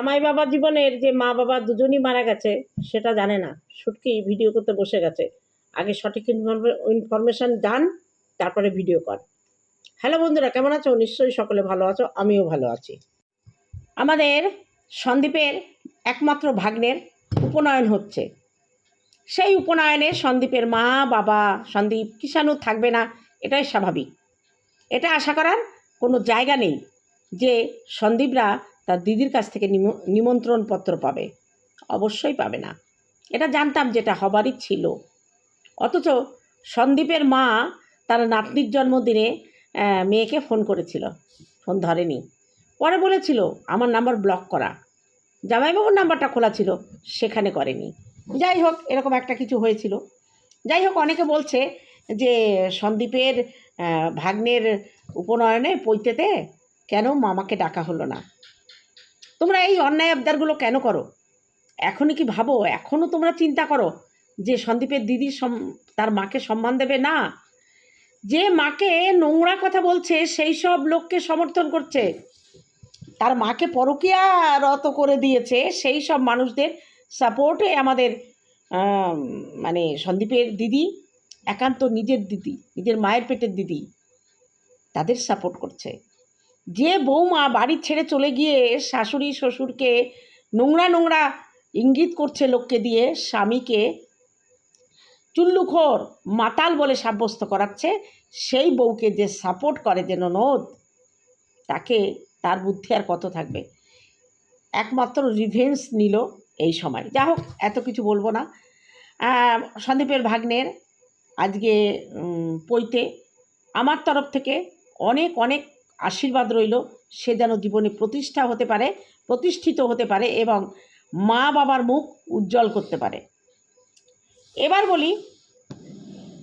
জামাই বাবা জীবনের যে মা বাবা দুজনই মারা গেছে, সেটা জানে না। শুটকি ভিডিও করতে বসে গেছে। আগে সঠিক ইনফরমেশন জান তারপরে ভিডিও কর। হ্যালো বন্ধুরা, কেমন আছো? নিশ্চয়ই সকলে ভালো আছো, আমিও ভালো আছি। আমাদের সন্দীপের একমাত্র ভাগ্নের উপনয়ন হচ্ছে। সেই উপনয়নে সন্দীপের মা বাবা সন্দীপ কিষাণু থাকবে না, এটাই স্বাভাবিক। এটা আশা করার কোনো জায়গা নেই যে সন্দীপরা তার দিদির কাছ থেকে নিম- নিমন্ত্রণ পত্র পাবে। অবশ্যই পাবে না। এটা জানতাম যেটা হবারই ছিল। অথচ সন্দীপের মা তার নাতনির জন্মদিনে মেয়েকে ফোন করেছিল। ফোন ধরেনি। পরে বলেছিল, আমার নাম্বার ব্লক করা। জামাইবাবুর নাম্বারটা খোলা ছিল, সেখানে করেনি। যাই হোক, এরকম একটা কিছু হয়েছিল। যাই হোক, অনেকে বলছে যে সন্দীপের ভাগ্নের উপনয়নে পৈতেতে কেন মামাকে ডাকা হলো না? তোমরা এই অন্যায় আবদারগুলো কেন করো? এখনই কি ভাবো? এখনও তোমরা চিন্তা করো যে সন্দীপের দিদি সম- তার মাকে সম্মান দেবে? না। যে মাকে নোংরা কথা বলছে, সেই সব লোককে সমর্থন করছে। তার মাকে পরকীয়ারত করে দিয়েছে, সেই সব মানুষদের সাপোর্টে আমাদের মানে সন্দীপের দিদি, একান্ত নিজের দিদি, নিজের মায়ের পেটের দিদি, তাদের সাপোর্ট করছে। যে বৌমা বাড়ি ছেড়ে চলে গিয়ে শাশুড়ি শ্বশুরকে নোংরা নোংরা ইঙ্গিত করছে লোককে দিয়ে, স্বামীকে চুল্লুখোর মাতাল বলে সাব্যস্ত করাচ্ছে, সেই বউকে যে সাপোর্ট করে যে ননদ, তাকে তার বুদ্ধি আর কত থাকবে? একমাত্র রিভেন্স নিল এই সময়। যা হোক, এত কিছু বলব না। সন্দীপের ভাগ্নের আজকে পৈতে আমার তরফ থেকে অনেক অনেক আশীর্বাদ রইল, সে যেন জীবনে প্রতিষ্ঠা হতে পারে, প্রতিষ্ঠিত হতে পারে এবং মা বাবার মুখ উজ্জ্বল করতে পারে। এবার বলি,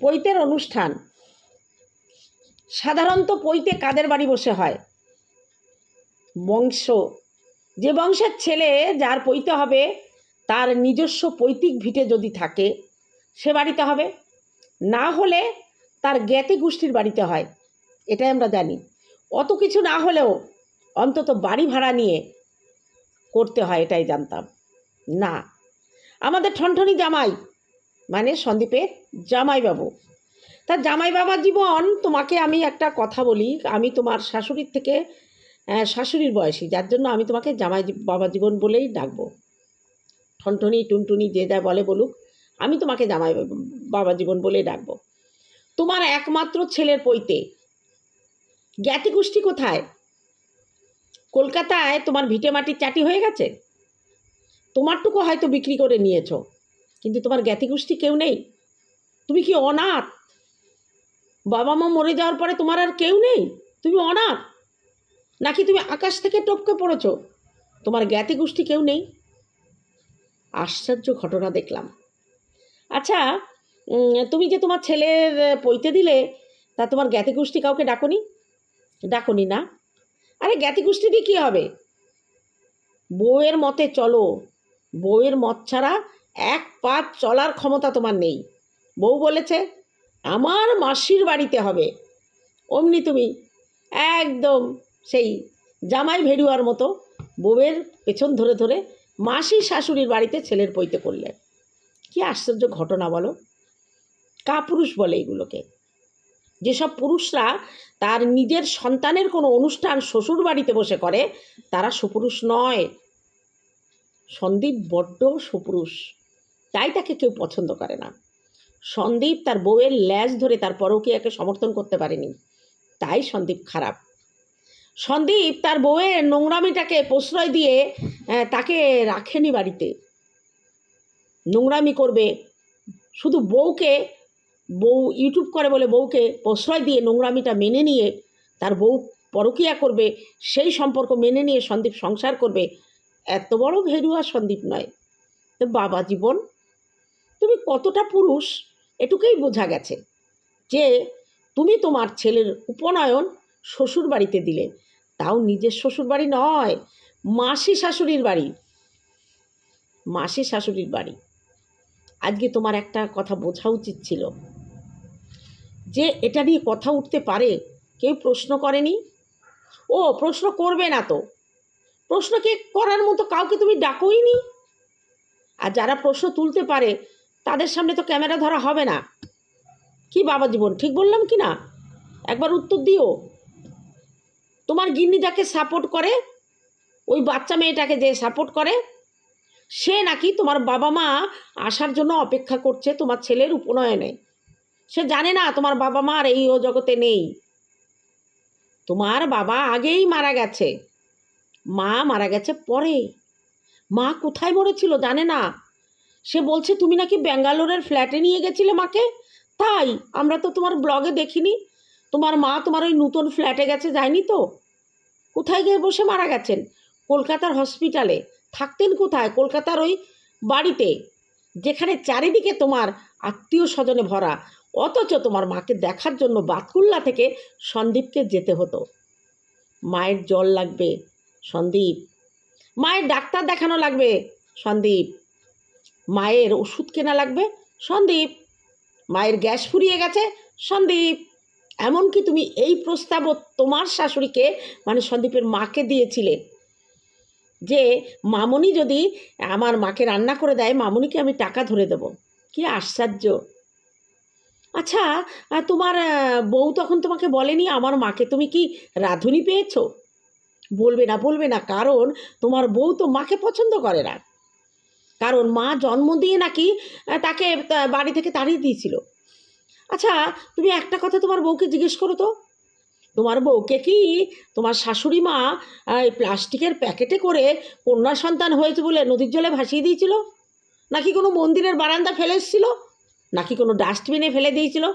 পৈতের অনুষ্ঠান। সাধারণত পৈতে কাদের বাড়ি বসে হয়? বংশ। যে বংশের ছেলে যার পৈতে হবে, তার নিজস্ব পৈতৃক ভিটে যদি থাকে, সে বাড়িতে হবে। না হলে তার জ্ঞাতি গোষ্ঠীর বাড়িতে হয়। এটাই আমরা জানি। অত কিছু না হলেও অন্তত বাড়ি ভাড়া নিয়ে করতে হয়, এটাই জানতাম। না, আমাদের ঠনঠনি জামাই মানে সন্দীপের জামাইবাবু। তার জামাই বাবা জীবন, তোমাকে আমি একটা কথা বলি, আমি তোমার শাশুড়ির থেকে শাশুড়ির বয়সী, যার জন্য আমি তোমাকে জামাই বাবা জীবন বলেই ডাকবো। ঠনঠনি, টুনটুনি, যে যা বলে বলুক, আমি তোমাকে জামাই বাবা জীবন বলেই ডাকবো। তোমার একমাত্র ছেলের পৈতে জ্ঞাতি গোষ্ঠী কোথায়? কলকাতায় তোমার ভিটে মাটির চাটি হয়ে গেছে? তোমারটুকু হয়তো বিক্রি করে নিয়েছো, কিন্তু তোমার জ্ঞাতি গোষ্ঠী কেউ নেই। তুমি কি অনাথ? বাবা মা মরে যাওয়ার পরে তোমার আর কেউ নেই? তুমি অনাথ? নাকি তুমি আকাশ থেকে টপকে পড়েছ? তোমার জ্ঞাতি গোষ্ঠী কেউ নেই? আশ্চর্য ঘটনা দেখলাম। আচ্ছা তুমি যে তোমার ছেলের পৈতে দিলে, তা তোমার জ্ঞাতি গোষ্ঠী কাউকে ডাকনি? ডাকনি না। আরে জ্ঞাতি গোষ্ঠী দিয়ে কী হবে? বউয়ের মতে চলো, বউয়ের মত ছাড়া এক পা চলার ক্ষমতা তোমার নেই। বউ বলেছে, আমার মাসির বাড়িতে হবে। অমনি তুমি একদম সেই জামাই ভেড়ুয়ার মতো বউয়ের পেছন ধরে ধরে মাসি শাশুড়ির বাড়িতে ছেলের পৈতে করলে। কি আশ্চর্য ঘটনা বলো? কাপুরুষ বলে এগুলোকে। যেসব পুরুষরা তার নিজের সন্তানের কোনো অনুষ্ঠান শ্বশুর বাড়িতে বসে করে, তারা সুপুরুষ নয়। সন্দীপ বড্ড সুপুরুষ। তাই তাকে কেউ পছন্দ করে না। সন্দীপ তার বউয়ের ল্যাজ ধরে তার পরকীয়াকে সমর্থন করতে পারেনি। তাই সন্দীপ খারাপ। সন্দীপ তার বউয়ের নোংরামিটাকে প্রশ্রয় দিয়ে তাকে রাখেনি বাড়িতে। নোংরামি করবে। শুধু বউকে বউ ইউটিউব করে বলে বউকে প্রশ্রয় দিয়ে নোংরামিটা মেনে নিয়ে তার বউ পরকীয়া করবে, সেই সম্পর্ক মেনে নিয়ে সন্দীপ সংসার করবে, এত বড় ভেরুয়া সন্দীপ নয়। তো বাবা জীবন, তুমি কতটা পুরুষ এটুকুই বোঝা গেছে যে তুমি তোমার ছেলের উপনয়ন শ্বশুর বাড়িতে দিলে। তাও নিজের শ্বশুর বাড়ি নয়, মাসি শাশুড়ির বাড়ি। মাসি শাশুড়ির বাড়ি। আজকে তোমার একটা কথা বোঝা উচিত ছিল। যে এটা নিয়ে কথা উঠতে পারে, কেউ প্রশ্ন করেনি? ও, প্রশ্ন করবে না তো। প্রশ্নকে করার মতো কাউকে তুমি ডাকোই নি আর যারা প্রশ্ন তুলতে পারে, তাদের সামনে তো ক্যামেরা ধরা হবে না। কি বাবা জীবন, ঠিক বললাম কি না? একবার উত্তর দিও। তোমার গিন্নি যাকে সাপোর্ট করে, ওই বাচ্চা মেয়েটাকে যে সাপোর্ট করে, সে নাকি তোমার বাবা মা আসার জন্য অপেক্ষা করছে তোমার ছেলের উপনয়নে। সে জানে না তোমার বাবা মা আর এই ও জগতে নেই। তোমার বাবা আগেই মারা গেছে। মা মারা গেছে পরে। মা কোথায় মরেছিল জানে না। সে বলছে, তুমি নাকি ব্যাঙ্গালোরের ফ্ল্যাটে নিয়ে গেছিলে মাকে? তাই, আমরা তো তোমার ব্লগে দেখিনি। তোমার মা তোমার ওই নতুন ফ্ল্যাটে গেছে, যায়নি তো? কোথায় গিয়ে বসে মারা গেছেন? কলকাতার হসপিটালে। থাকতেন কোথায়? কলকাতার ওই বাড়িতে, যেখানে চারিদিকে তোমার আত্মীয় স্বজনে ভরা। অথচ তোমার মাকে দেখার জন্য বাতকুল্লা থেকে সন্দীপকে যেতে হতো। মায়ের জল লাগবে, সন্দীপ। মায়ের ডাক্তার দেখানো লাগবে, সন্দীপ। মায়ের ওষুধ কেনা লাগবে, সন্দীপ। মায়ের গ্যাস ফুরিয়ে গেছে, সন্দীপ। এমনকি তুমি এই প্রস্তাবও তোমার শাশুড়িকে মানে সন্দীপের মাকে দিয়েছিলে যে, মামনি যদি আমার মাকে রান্না করে দেয়, মামনিকে আমি টাকা ধরে দেব। কি আশ্চর্য! আচ্ছা তোমার বউ তখন তোমাকে বলেনি আমার মাকে? তুমি কি রাঁধুনি পেয়েছ? বলবে না বলবে না, কারণ তোমার বউ তো মাকে পছন্দ করে না। কারণ মা জন্ম দিয়ে নাকি তাকে বাড়ি থেকে তাড়িয়ে দিয়েছিল। আচ্ছা তুমি একটা কথা তোমার বউকে জিজ্ঞেস করো তো। তোমার বউকে কি তোমার শাশুড়ি মা এই প্লাস্টিকের প্যাকেটে করে কন্যা সন্তান হয়েছে বলে নদীর জলে ভাসিয়ে দিয়েছিল? নাকি কোনো মন্দিরের বারান্দা ফেলে এসেছিল? নাকি কোনো ডাস্টবিনে ফেলে দিয়েছিল?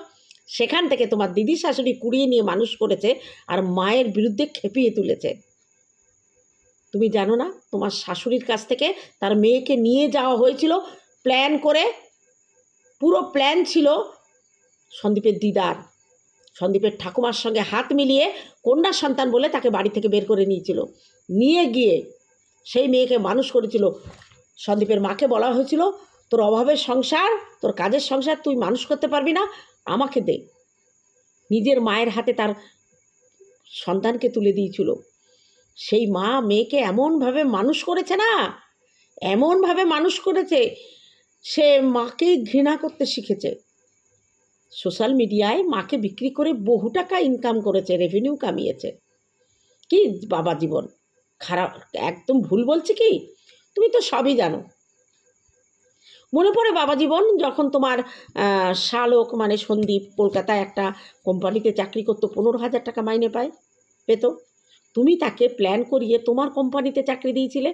সেখান থেকে তোমার দিদি শাশুড়ি কুড়িয়ে নিয়ে মানুষ করেছে আর মায়ের বিরুদ্ধে খেপিয়ে তুলেছে। তুমি জানো না, তোমার শাশুড়ির কাছ থেকে তার মেয়েকে নিয়ে যাওয়া হয়েছিল প্ল্যান করে, পুরো প্ল্যান ছিল সন্দীপের দিদার। সন্দীপের ঠাকুমার সঙ্গে হাত মিলিয়ে কন্যা সন্তান বলে তাকে বাড়ি থেকে বের করে নিয়েছিল। নিয়ে গিয়ে সেই মেয়েকে মানুষ করেছিল। সন্দীপের মাকে বলা হয়েছিল তোর অভাবের সংসার, তোর কাজের সংসার তুই মানুষ করতে পারবি না, আমাকে দে। নিজের মায়ের হাতে তার সন্তানকে তুলে দিয়েছিল। সেই মা মেয়েকে এমনভাবে মানুষ করেছে না, এমনভাবে মানুষ করেছে, সে মাকেই ঘৃণা করতে শিখেছে। সোশ্যাল মিডিয়ায় মাকে বিক্রি করে বহু টাকা ইনকাম করেছে রেভিনিউ কামিয়েছে। কি বাবা জীবন? খারাপ, একদম ভুল বলছি কি? তুমি তো সবই জানো। মনে পড়ে বাবা জীবন যখন তোমার শালক মানে সন্দীপ কলকাতায় একটা কোম্পানিতে চাকরি করতো, পনেরো হাজার টাকা মাইনে পায়, পেতো। তুমি তাকে প্ল্যান করিয়ে তোমার কোম্পানিতে চাকরি দিয়েছিলে,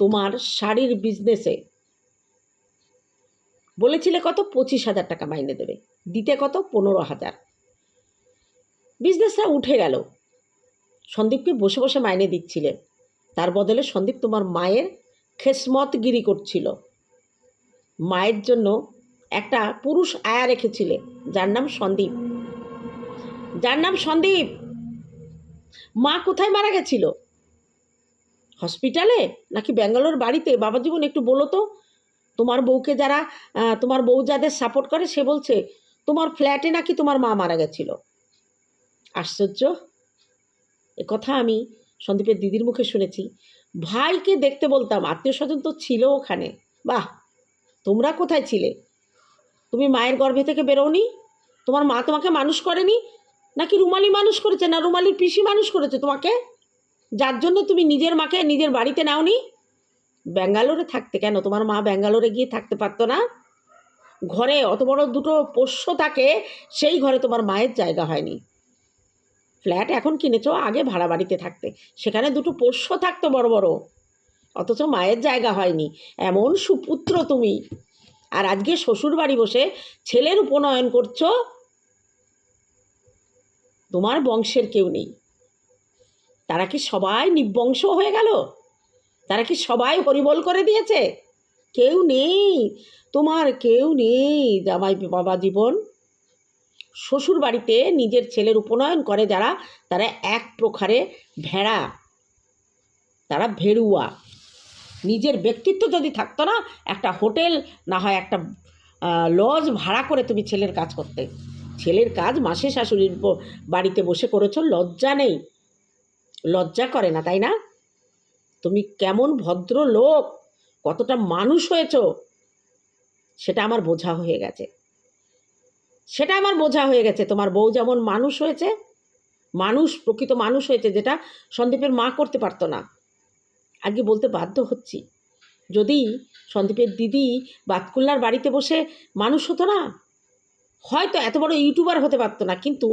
তোমার শাড়ির বিজনেসে বলেছিলে কত? পঁচিশ হাজার টাকা মাইনে দেবে। দিতে কত? পনেরো হাজার। বিজনেসটা উঠে গেল। সন্দীপকে বসে বসে মাইনে দিচ্ছিলে। তার বদলে সন্দীপ তোমার মায়ের খেসমতগিরি করছিল। মায়ের জন্য একটা পুরুষ আয়া রেখেছিলে, যার নাম সন্দীপ। যার নাম সন্দীপ? মা কোথায় মারা গেছিল? হসপিটালে? নাকি ব্যাঙ্গালোর বাড়িতে? বাবা জীবন একটু বলো তো। তোমার বউকে যারা তোমার বউ যাদের সাপোর্ট করে, সে বলছে, তোমার ফ্ল্যাটে নাকি তোমার মা মারা গেছিল? আশ্চর্য। এ কথা আমি সন্দীপের দিদির মুখে শুনেছি। ভাইকে দেখতে বলতাম আত্মীয় স্বজন তো ছিল ওখানে। বাহ! তোমরা কোথায় ছিলে? তুমি মায়ের গর্ভে থেকে বেরোনি তোমার মা তোমাকে মানুষ করেনি? নাকি রুমালি মানুষ করেছে? না রুমালির পিসি মানুষ করেছে তোমাকে? যার জন্য তুমি নিজের মাকে নিজের বাড়িতে নাওনি? ব্যাঙ্গালোরে থাকতে কেন? তোমার মা ব্যাঙ্গালোরে গিয়ে থাকতে পারতো না? ঘরে অত বড় দুটো পোষ্য থাকে, সেই ঘরে তোমার মায়ের জায়গা হয়নি। ফ্ল্যাট এখন কিনেছো আগে ভাড়া বাড়িতে থাকতে। সেখানে দুটো পোষ্য থাকতো বড় বড়। অথচ মায়ের জায়গা হয়নি। এমন সুপুত্র তুমি। আর আজকে শ্বশুর বাড়ি বসে ছেলের উপনয়ন করছ, তোমার বংশের কেউ নেই। তারা কি সবাই নিবংশ হয়ে গেল? তারা কি সবাই হরিবল করে দিয়েছে? কেউ নেই, তোমার কেউ নেই জামাই বাবা জীবন। শ্বশুর বাড়িতে নিজের ছেলের উপনয়ন করে যারা, তারা এক প্রকারে ভেড়া, তারা ভেড়ুয়া। নিজের ব্যক্তিত্ব যদি থাকতো না, একটা হোটেল, না হয় একটা লজ ভাড়া করে তুমি ছেলের কাজ করতে। ছেলের কাজ মাসে শাশুড়ির বাড়িতে বসে করেছ, লজ্জা নেই। লজ্জা করে না, তাই না? তুমি কেমন ভদ্র লোক কতটা মানুষ হয়েছ, সেটা আমার বোঝা হয়ে গেছে। সেটা আমার বোঝা হয়ে গেছে, তোমার বউ যেমন মানুষ হয়েছে, মানুষ, প্রকৃত মানুষ হয়েছে, যেটা সন্দীপের মা করতে পারতো না। আজকে বলতে বাধ্য হচ্ছি। যদি সন্দীপের দিদি বাতকুল্লার বাড়িতে বসে মানুষ হতো না, হয়তো এত বড় ইউটিউবার হতে পারতো না, কিন্তু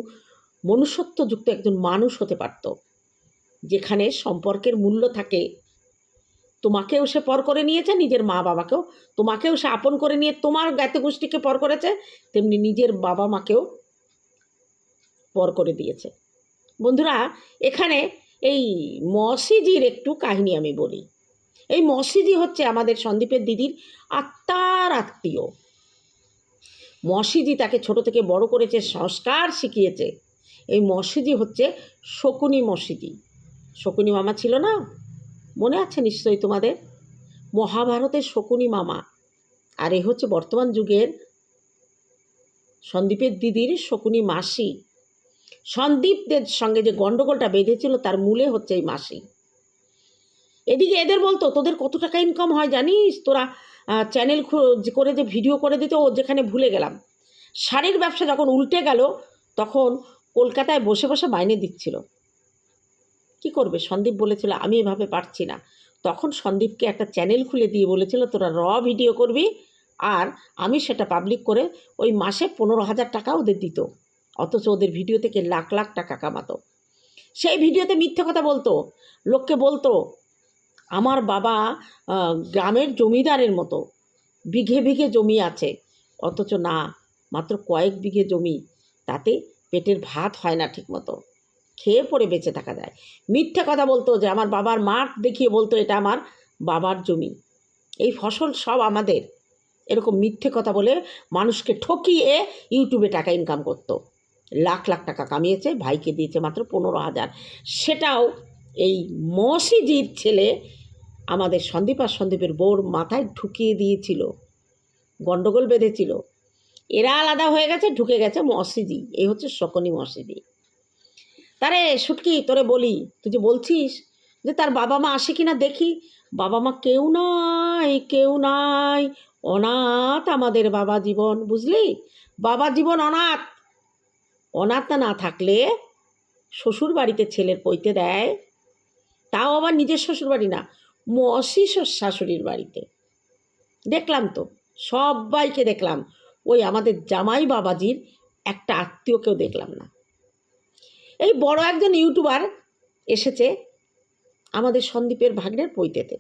মনুষ্যত্বযুক্ত একজন মানুষ হতে পারত। যেখানে সম্পর্কের মূল্য থাকে। তোমাকেও সে পর করে নিয়েছে, নিজের মা বাবাকেও তোমাকেও সে আপন করে নিয়ে তোমার জ্ঞাত গোষ্ঠীকে পর করেছে, তেমনি নিজের বাবা মাকেও পর করে দিয়েছে। বন্ধুরা, এখানে এই মসিজির একটু কাহিনী আমি বলি। এই মসিজি হচ্ছে আমাদের সন্দীপের দিদির আত্মার আত্মীয়। মসিজি তাকে ছোট থেকে বড় করেছে, সংস্কার শিখিয়েছে। এই মসিজি হচ্ছে শকুনি মসিজি। শকুনি মামা ছিল না? মনে আছে নিশ্চয়ই তোমাদের? মহাভারতের শকুনি মামা। আর এ হচ্ছে বর্তমান যুগের সন্দীপের দিদির শকুনি মাসি। সন্দীপদের সঙ্গে যে গণ্ডগোলটা বেঁধেছিল তার মূলে হচ্ছে এই মাসি। এদিকে এদের বলতো, তোদের কত টাকা ইনকাম হয় জানিস? তোরা চ্যানেল করে যে ভিডিও করে দিত, ও যেখানে ভুলে গেলাম। শাড়ির ব্যবসা যখন উল্টে গেল, তখন কলকাতায় বসে বসে মাইনে দিচ্ছিল। কি করবে? সন্দীপ বলেছিল, আমি এভাবে পারছি না। তখন সন্দীপকে একটা চ্যানেল খুলে দিয়ে বলেছিল, তোরা র ভিডিও করবি, আর আমি সেটা পাবলিক করে ওই মাসে পনেরো হাজার টাকা ওদের দিত। অথচ ওদের ভিডিও থেকে লাখ লাখ টাকা কামাতো। সেই ভিডিওতে মিথ্যে কথা বলতো, লোককে বলতো, আমার বাবা গ্রামের জমিদারের মতো, বিঘে বিঘে জমি আছে, অথচ না, মাত্র কয়েক বিঘে জমি, তাতে পেটের ভাত হয় না ঠিকমতো। খেয়ে পড়ে বেঁচে থাকা যায়। মিথ্যে কথা বলতো যে, আমার বাবার মাঠ দেখিয়ে বলতো এটা আমার বাবার জমি। এই ফসল সব আমাদের। এরকম মিথ্যে কথা বলে মানুষকে ঠকিয়ে ইউটিউবে টাকা ইনকাম করতো। লাখ লাখ টাকা কামিয়েছে, ভাইকে দিয়েছে মাত্র পনেরো হাজার। সেটাও এই মসিজির ছেলে আমাদের সন্দীপ আর সন্দীপের বউর মাথায় ঢুকিয়ে দিয়েছিল গণ্ডগোল বেঁধেছিল। এরা আলাদা হয়ে গেছে, ঢুকে গেছে মসিদি এই হচ্ছে শকনি মসিদি তারে, সুটকি, তোরে বলি, তুই যে বলছিস যে তার বাবা মা আসে কিনা দেখি, বাবা মা কেউ নাই কেউ নাই, অনাথ আমাদের বাবা জীবন, বুঝলি? বাবা জীবন অনাথ অনাথ না থাকলে শ্বশুর বাড়িতে ছেলের পইতে দেয়। তাও আবার নিজের শ্বশুর বাড়ি না, মসি শাশুড়ির বাড়িতে। দেখলাম তো, সবাইকে দেখলাম। ওই আমাদের জামাই বাবাজির একটা আত্মীয়কেও দেখলাম না। এই বড় একজন ইউটিউবার এসেছে আমাদের সন্দীপের ভাগ্নের পৈতেতে।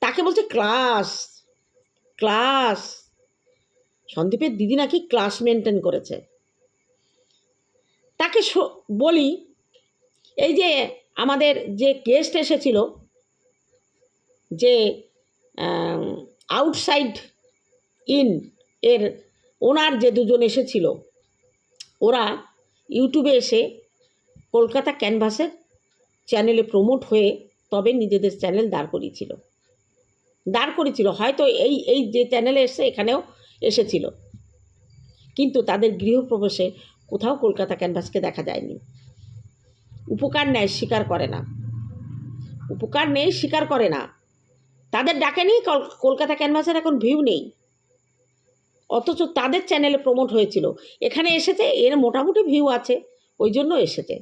তাকে বলছে, ক্লাস ক্লাস। সন্দীপের দিদি নাকি ক্লাস মেনটেন করেছে। তাকে বলি, এই যে আমাদের যে গেস্ট এসেছিল, যে আউটসাইড ইন এর ওনার যে দুজন এসেছিল, ওরা ইউটিউবে এসে কলকাতা ক্যানভাসের চ্যানেলে প্রমোট হয়ে তবে নিজেদের চ্যানেল দাঁড় করিয়েছিল। দাঁড় করেছিল হয়তো এই এই যে চ্যানেলে এসে এখানেও এসেছিল। কিন্তু তাদের গৃহপ্রবেশে কোথাও কলকাতা ক্যানভাসকে দেখা যায়নি। উপকার নেয়, স্বীকার করে না। উপকার নেই, স্বীকার করে না। তাদের ডাকেনি, কল- কলকাতা ক্যানভাসের এখন ভিউ নেই। অথচ তাদের চ্যানেলে প্রমোট হয়েছিল। এখানে এসেছে, এর মোটামুটি ভিউ আছে, ওই জন্য এসেছে।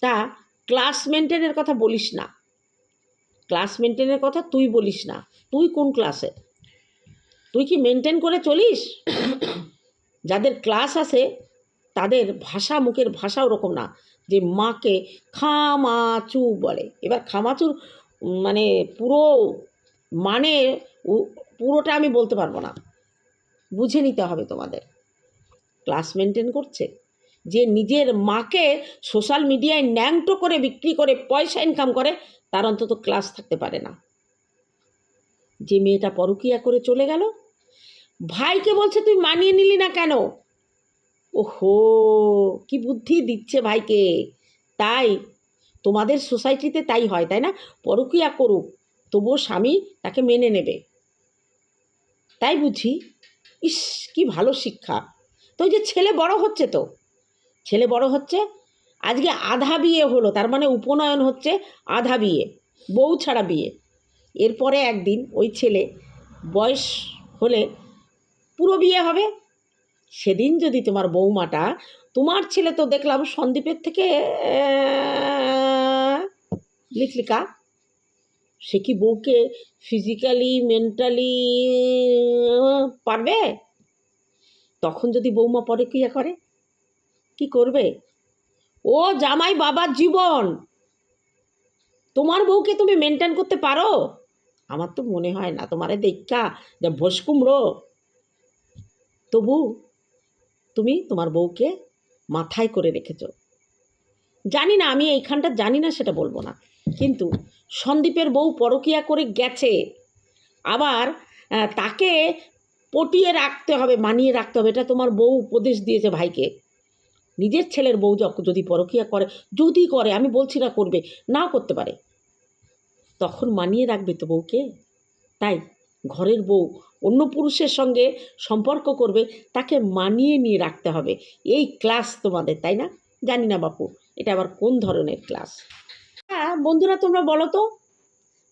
তা, ক্লাস মেনটেনের কথা বলিস না। ক্লাস মেনটেনের কথা তুই বলিস না। তুই কোন ক্লাসে? তুই কি মেনটেন করে চলিস? যাদের ক্লাস আছে, তাদের ভাষা মুখের ভাষা ওরকম না। যে মাকে খামাচু বলে। এবার খামাচুর মানে পুরো মানে পুরোটা আমি বলতে পারব না। বুঝে নিতে হবে তোমাদের। ক্লাস মেনটেন করছে। যে নিজের মাকে সোশ্যাল মিডিয়ায় ন্যাংটো করে বিক্রি করে পয়সা ইনকাম করে, তার অন্তত ক্লাস থাকতে পারে না। যে মেয়েটা পরকিয়া করে চলে গেল ভাইকে বলছে তুই মানিয়ে নিলি না কেন? ওহো, কি বুদ্ধি দিচ্ছে ভাইকে। তাই, তোমাদের সোসাইটিতে তাই হয়, তাই না? পরকিয়া করুক, তবুও স্বামী তাকে মেনে নেবে। তাই বুঝি? ইস, কি ভালো শিক্ষা। তো যে ছেলে বড় হচ্ছে তো। ছেলে বড় হচ্ছে, আজকে আধা বিয়ে হলো, তার মানে উপনয়ন হচ্ছে আধা বিয়ে, বউ ছাড়া বিয়ে। এরপরে একদিন ওই ছেলে বয়স হলে পুরো বিয়ে হবে। সেদিন যদি তোমার বৌমাটা, তোমার ছেলে তো দেখলাম সন্দীপের থেকে লিখলিকা সে কি বউকে ফিজিক্যালি মেন্টালি পারবে? তখন যদি বৌমা পরে ক্রিয়া করে, কি করবে? ও জামাই বাবার জীবন। তোমার বউকে তুমি মেনটেন করতে পারো? আমার তো মনে হয় না, তোমারে দেখা যা ভোস কুমড়ো তবু তুমি তোমার বউকে মাথায় করে রেখেছ। জানি না, আমি এইখানটা জানি না সেটা বলব না। কিন্তু সন্দীপের বউ পরকিয়া করে গেছে। আবার তাকে পটিয়ে রাখতে হবে, মানিয়ে রাখতে হবে। এটা তোমার বউ উপদেশ দিয়েছে ভাইকে। নিজের ছেলের বউ যদি পরকিয়া করে, যদি করে, আমি বলছি না করবে, নাও করতে পারে। তখন মানিয়ে রাখবে তো বউকে। তাই ঘরের বউ অন্য পুরুষের সঙ্গে সম্পর্ক করবে, তাকে মানিয়ে নিয়ে রাখতে হবে। এই ক্লাস তোমাদের, তাই না? জানি না বাপু, এটা আবার কোন ধরনের ক্লাস হ্যাঁ বন্ধুরা, তোমরা বলো তো?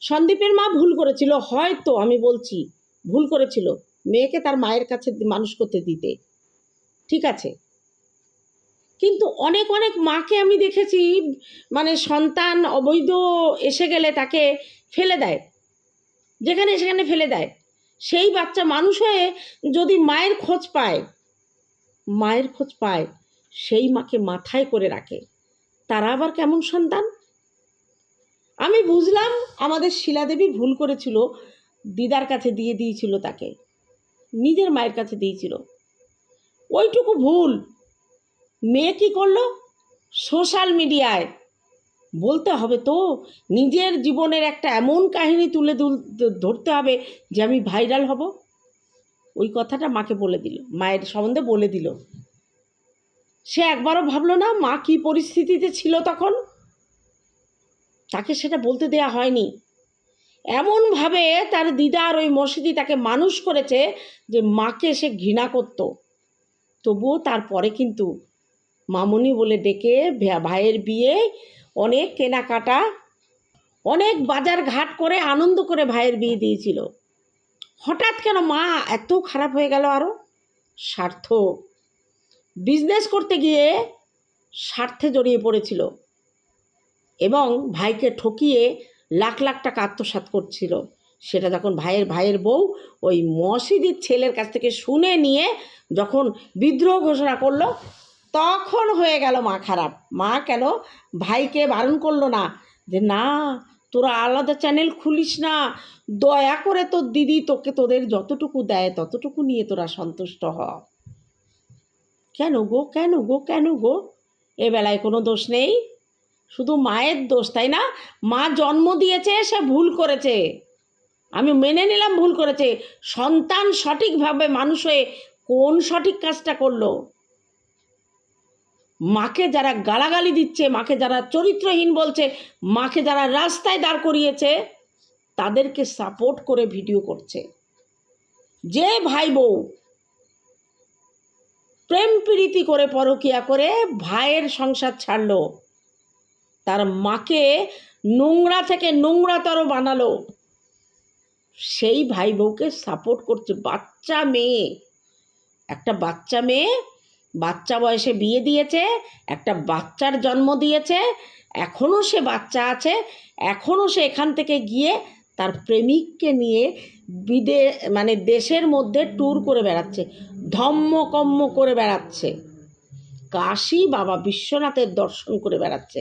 সন্দীপের মা ভুল করেছিল, হয়তো, আমি বলছি, ভুল করেছিল। মেয়েকে তার মায়ের কাছে মানুষ করতে দিতে। ঠিক আছে। কিন্তু অনেক অনেক মাকে আমি দেখেছি মানে সন্তান অবৈধ এসে গেলে তাকে ফেলে দেয়। যেখানে সেখানে ফেলে দেয়। সেই বাচ্চা মানুষ হয়ে যদি মায়ের খোঁজ পায়, মায়ের খোঁজ পায়, সেই মাকে মাথায় করে রাখে। তারা আবার কেমন সন্তান? আমি বুঝলাম আমাদের শিলাদেবী ভুল করেছিল, দিদার কাছে দিয়ে দিয়েছিল তাকে, নিজের মায়ের কাছে দিয়েছিল। ওইটুকু ভুল। মেয়ে কী করল? সোশ্যাল মিডিয়ায় বলতে হবে তো, নিজের জীবনের একটা এমন কাহিনী তুলে ধরতে হবে যে আমি ভাইরাল হব। ওই কথাটা মাকে বলে দিল, মায়ের সম্বন্ধে বলে দিল। সে একবারও ভাবলো না মা কী পরিস্থিতিতে ছিল তখন? তাকে সেটা বলতে দেয়া হয়নি। এমনভাবে তার দিদার ওই মসজিদি তাকে মানুষ করেছে যে মাকে সে ঘৃণা করত। তবুও তারপরে কিন্তু মামনি বলে ডেকে ভাইয়ের বিয়ে অনেক কেনাকাটা, অনেক বাজার ঘাট করে আনন্দ করে ভাইয়ের বিয়ে দিয়েছিল। হঠাৎ কেন মা এত খারাপ হয়ে গেল আরও স্বার্থ বিজনেস করতে গিয়ে স্বার্থে জড়িয়ে পড়েছিল এবং ভাইকে ঠকিয়ে লাখ লাখ টাকা আত্মসাৎ করছিল। সেটা যখন ভাইয়ের ভাইয়ের বউ ওই মসজিদের ছেলের কাছ থেকে শুনে নিয়ে যখন বিদ্রোহ ঘোষণা করল তখন হয়ে গেল মা খারাপ। মা কেন? ভাইকে বারণ করল না যে, না, তোরা আলাদা চ্যানেল খুলিস না। দয়া করে তোর দিদি তোকে তোদের যতটুকু দেয়, ততটুকু নিয়ে তোরা সন্তুষ্ট হ। কেন গো? কেন গো? কেন গো? এ বেলায় কোনো দোষ নেই। শুধু মায়ের দোষ, তাই না? মা জন্ম দিয়েছে, সে ভুল করেছে। আমি মেনে নিলাম ভুল করেছে। সন্তান সঠিকভাবে মানুষ হয়ে কোন সঠিক কাজটা করল? মাকে যারা গালাগালি দিচ্ছে, মাকে যারা চরিত্রহীন বলছে, মাকে যারা রাস্তায় দাঁড় করিয়েছে, তাদেরকে সাপোর্ট করে ভিডিও করছে। যে ভাই বউ প্রেম প্রীতি করে পরকিয়া করে ভাইয়ের সংসার ছাড়লো, তার মাকে নোংরা থেকে নোংরাতর বানালো, সেই ভাই বউকে সাপোর্ট করছে। বাচ্চা মেয়ে, একটা বাচ্চা মেয়ে বাচ্চা বয়সে বিয়ে দিয়েছে, একটা বাচ্চার জন্ম দিয়েছে, এখনও সে বাচ্চা আছে, এখনও সে এখান থেকে গিয়ে তার প্রেমিককে নিয়ে বিদে মানে দেশের মধ্যে ট্যুর করে বেড়াচ্ছে, ধম্মকম্ম করে বেড়াচ্ছে। কাশী বাবা বিশ্বনাথের দর্শন করে বেড়াচ্ছে।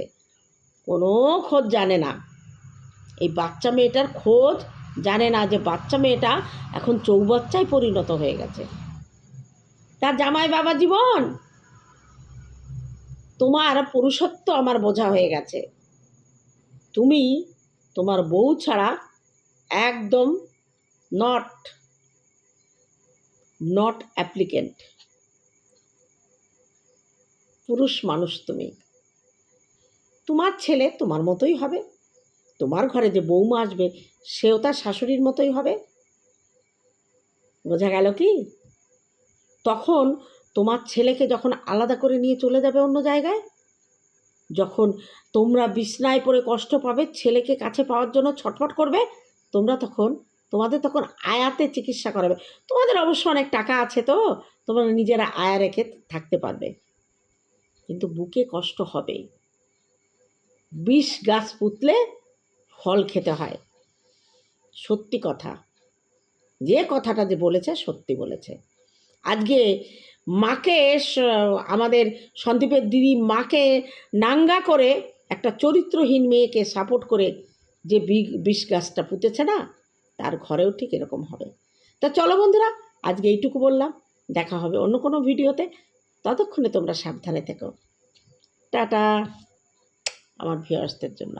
কোনো খোঁজ জানে না। এই বাচ্চা মেয়েটার খোঁজ জানে না যে বাচ্চা মেয়েটা এখন চৌবাচ্চায় পরিণত হয়ে গেছে। তার জামাই বাবা জীবন। তোমার পুরুষত্ব আমার বোঝা হয়ে গেছে। তুমি তোমার বউ ছাড়া একদম নট নট অ্যাপ্লিকেন্ট পুরুষ মানুষ তুমি। তোমার ছেলে তোমার মতোই হবে। তোমার ঘরে যে বৌমা আসবে, সেও তার শাশুড়ির মতোই হবে। বোঝা গেল কি? তখন তোমার ছেলেকে যখন আলাদা করে নিয়ে চলে যাবে অন্য জায়গায়? যখন তোমরা বিছনায় পড়ে কষ্ট পাবে, ছেলেকে কাছে পাওয়ার জন্য ছটফট করবে, তোমরা তখন, তোমাদের তখন আয়াতে চিকিৎসা করাবে। তোমাদের অবশ্য অনেক টাকা আছে তো, তোমরা নিজেরা আয়া রেখে থাকতে পারবে। কিন্তু বুকে কষ্ট হবে বিষ গাছ পুতলে ফল খেতে হয়। সত্যি কথা। যে কথাটা যে বলেছে, সত্যি বলেছে। আজকে মাকে আমাদের সন্দীপের দিদি মাকে নাঙ্গা করে একটা চরিত্রহীন মেয়েকে সাপোর্ট করে যে বিষ গাছটা পুঁতেছে না, তার ঘরেও ঠিক এরকম হবে। তা চলো বন্ধুরা, আজকে এইটুকু বললাম। দেখা হবে অন্য কোনো ভিডিওতে। ততক্ষণে তোমরা সাবধানে থেকো। টাটা, আমার ভিউয়ার্সদের জন্য।